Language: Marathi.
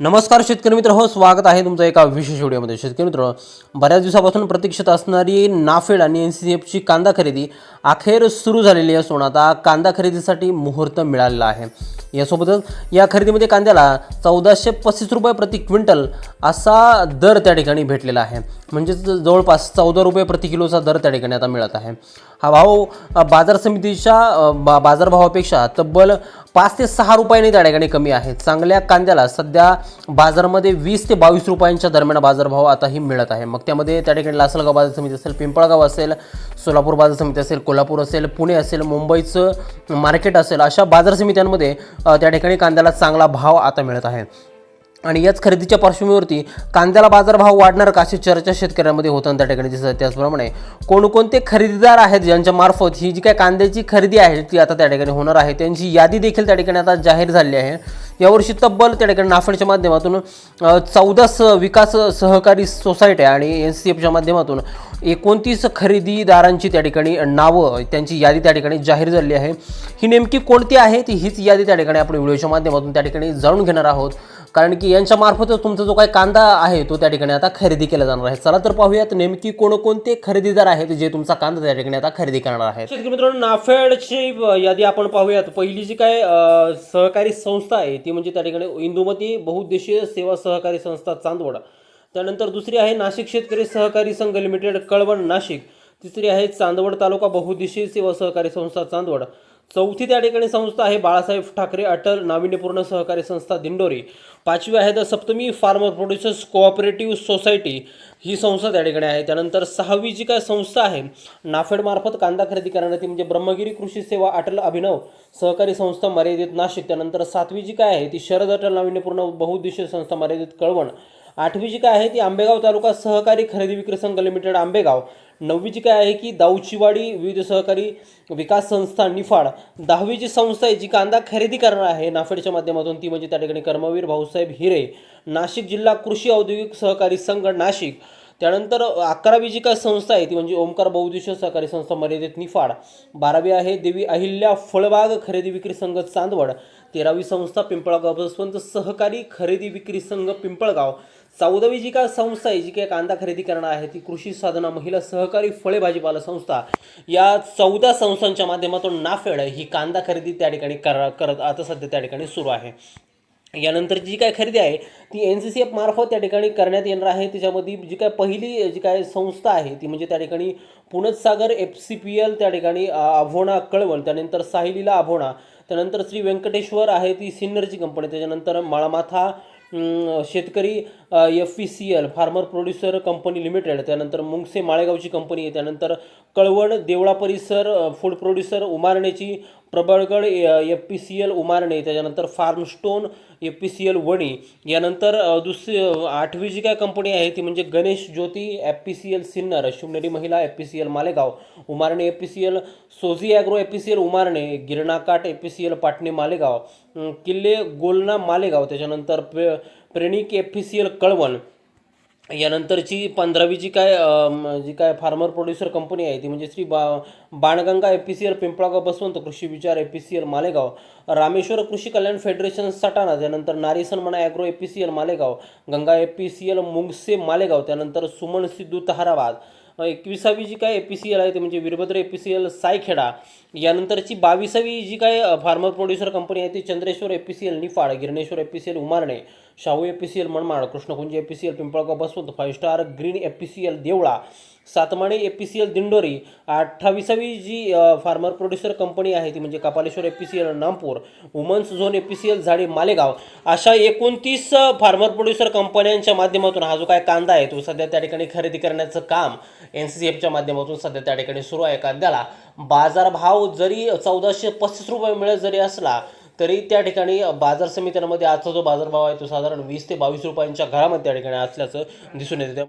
नमस्कार शेतकरी मित्र हो स्वागत आहे तुमचं एका विशेष व्हिडिओमध्ये. शेतकरी मित्र बऱ्याच दिवसापासून प्रतीक्षित असणारी नाफेड आणि एन सी एफची कांदा खरेदी अखेर सुरू झालेली असून आता कांदा खरेदीसाठी मुहूर्त मिळालेला आहे. यासोबतच या खरेदीमध्ये कांद्याला चौदाशे पस्तीस रुपये प्रति क्विंटल असा दर त्या ठिकाणी भेटलेला आहे. म्हणजेच जवळपास चौदा रुपये प्रति किलोचा दर त्या ठिकाणी आता मिळत आहे. हा भाव बाजार समितीच्या बा बाजारभावापेक्षा तब्बल पाच ते सहा रुपयांनी त्या ठिकाणी कमी आहे चांगल्या कांद्याला सध्या बाजारामध्ये वीस ते बावीस रुपयांच्या दरम्यान बाजारभाव आताही मिळत आहे. मग त्यामध्ये त्या ठिकाणी लासलगाव बाजार समिती असेल पिंपळगाव असेल सोलापूर बाजार समिती असेल कोल्हापूर असेल पुणे असेल मुंबईचं मार्केट असेल अशा बाजार समित्यांमध्ये त्या ठिकाणी कांद्याला चांगला भाव आता मिळत आहे. आणि याच खरेदीच्या पार्श्वभूमीवरती कांद्याला बाजारभाव वाढणार का अशी चर्चा शेतकऱ्यांमध्ये होताना त्या ठिकाणी दिसत त्याचप्रमाणे कोणकोणते खरेदीदार आहेत ज्यांच्या मार्फत ही जी काय कांद्याची खरेदी आहे ती आता त्या ठिकाणी होणार आहे. त्यांची यादी देखील त्या ठिकाणी आता जाहीर झाली आहे. यावर्षी तब्बल त्या ठिकाणी नाफेडच्या माध्यमातून चौदा स विकास सहकारी सोसायट्या आणि एन सी एफच्या माध्यमातून एकोणतीस खरेदीदारांची त्या ठिकाणी नावं त्यांची यादी त्या ठिकाणी जाहीर झाली आहे. ही नेमकी कोणती आहे ती हीच यादी त्या ठिकाणी आपण व्हिडिओच्या माध्यमातून त्या ठिकाणी जाणून घेणार आहोत. कारण की यांच्यामार्फतच तुमचा जो काही कांदा आहे तो त्या ठिकाणी आता खरेदी केला जाणार आहे. चला तर पाहूयात नेमकी कोणकोणते खरेदीदार आहेत जे तुमचा कांदा त्या ठिकाणी आता खरेदी करणार आहेत. शेतकरी मित्रांनो नाफेडची यादी आपण पाहूयात. पहिली जी काय सहकारी संस्था आहे ती म्हणजे त्या ठिकाणी इंदुमती बहुउद्देशीय सेवा सहकारी संस्था चांदवड. त्यानंतर दुसरी आहे नाशिक शेतकरी सहकारी संघ लिमिटेड कळवण नाशिक. तिसरी आहे चांदवड तालुका बहुदिशी सेवा सहकारी संस्था चांदवड. चौथी त्या ठिकाणी संस्था आहे बाळासाहेब ठाकरे अटल नाविन्यपूर्ण सहकारी संस्था दिंडोरी. पाचवी आहे the Saptami farmer producers cooperative society. ही संस्था त्या ठिकाणी आहे. त्यानंतर सहावी जी काय संस्था आहे नाफेडमार्फत कांदा खरेदी करण्यात ती म्हणजे ब्रह्मगिरी कृषी सेवा अटल अभिनव सहकारी संस्था मर्यादित नाशिक. त्यानंतर सातवी जी काय आहे ती शरद अटल नाविन्यपूर्ण बहुउद्देशीय संस्था मर्यादित कळवण. आठवी जी काय आहे ती आंबेगाव तालुका सहकारी खरेदी विक्री संघ लिमिटेड आंबेगाव. नववी जी काय आहे की दाऊचीवाडी विविध सहकारी विकास संस्था निफाड. दहावीची संस्था आहे जी कांदा खरेदी करणार आहे. नाफेडच्या माध्यमातून ती म्हणजे त्या ठिकाणी कर्मवीर भाऊसाहेब हिरे नाशिक जिल्हा कृषी औद्योगिक सहकारी संघ नाशिक. त्यानंतर अकरावी जी काय संस्था आहे ती म्हणजे ओमकार बहुउद्देशीय सहकारी संस्था मर्यादित निफाड. बारावी आहे देवी अहिल्या फळबाग खरेदी विक्री संघ चांदवड. तेरावी संस्था पिंपळगाव बसवंत सहकारी खरेदी विक्री संघ पिंपळगाव. चौदावी जी काय संस्था आहे जी काय कांदा खरेदी करणार आहे ती कृषी साधना महिला सहकारी फळे भाजीपाला संस्था या चौदा संस्थांच्या माध्यमातून नाफेड ही कांदा खरेदी त्या ठिकाणी कर करत आता सध्या त्या ठिकाणी सुरू आहे. यानंतर जी काय खरेदी आहे ती एन सी सी एफ मार्फत त्या ठिकाणी करण्यात येणार आहे. त्याच्यामध्ये जी काय पहिली जी काय संस्था आहे ती म्हणजे त्या ठिकाणी Punsagar F C P L त्या ठिकाणी आभोणा कळवण त्यानंतर साहिलीला आभोणा त्यानंतर श्री व्यंकटेश्वर आहे ती सिन्नरची कंपनी त्याच्यानंतर Malmatha Shetkari F P C L farmer producer company limited त्यानंतर मुंगसे माळेगावची कंपनी आहे त्यानंतर कळवण देवळा परिसर food producer उमारण्याची Prabalgad F P C L Umarane त्याच्यानंतर Farmstone F P C L Vani यानंतर दुसरी आठवी जी काय कंपनी आहे ती म्हणजे Ganesh Jyoti F P C L Sinnar Shivneri Mahila F P C L Malegaon Umarane F P C L Sozi agro F P C L Umrane Girnakat F P C L Patane Malegaon किल्ले गोलना मालेगाव त्याच्यानंतर प्रे प्रेणिक F P C L Kalwan यानंतरची पंधरावी जी काय जी काय फार्मर प्रोड्युसर कंपनी आहे ती म्हणजे श्री बा Banganga F P C L Pimpalgaon Baswant Krishi Vichar F P C L Malegaon Rameshwar Krishi Kalyan federation Satana त्यानंतर Nari Sanman agro F P C L Malegaon Ganga F P C L Mungse Malegaon त्यानंतर सुमन सिद्धू तहाराबाद एकविसावी जी काय ए पी सी एल आहे ते म्हणजे Veerbhadra A P C L Saykheda यानंतरची बावीसावी जी काय फार्मर प्रोड्युसर कंपनी आहे ती Chandreshwar A P C L Niphad Girneshwar A P C L Umarane Shahu A P C L Manmad Krishnakunj A P C L Pimpalgaon Baswant five star green A P C L Deola Satmane A P C L Dindori अठ्ठावीसावी जी फार्मर प्रोड्युसर कंपनी आहे ती म्हणजे Kapaleshwar A P C L Nampur women's zone A P C L Zade Malegaon अशा एकोणतीस फार्मर प्रोड्युसर कंपन्यांच्या माध्यमातून हा जो काय कांदा आहे तो सध्या त्या ठिकाणी खरेदी करण्याचं काम एन सी एफच्या माध्यमातून सध्या त्या ठिकाणी सुरू आहे. कांद्याला बाजारभाव जरी चौदाशे पस्तीस रुपये मिळत जरी असला तरी त्या ठिकाणी बाजार समित्यांमध्ये आजचा जो बाजारभाव आहे तो साधारण वीस ते बावीस रुपयांच्या घरामध्ये त्या ठिकाणी असल्याचं दिसून येते.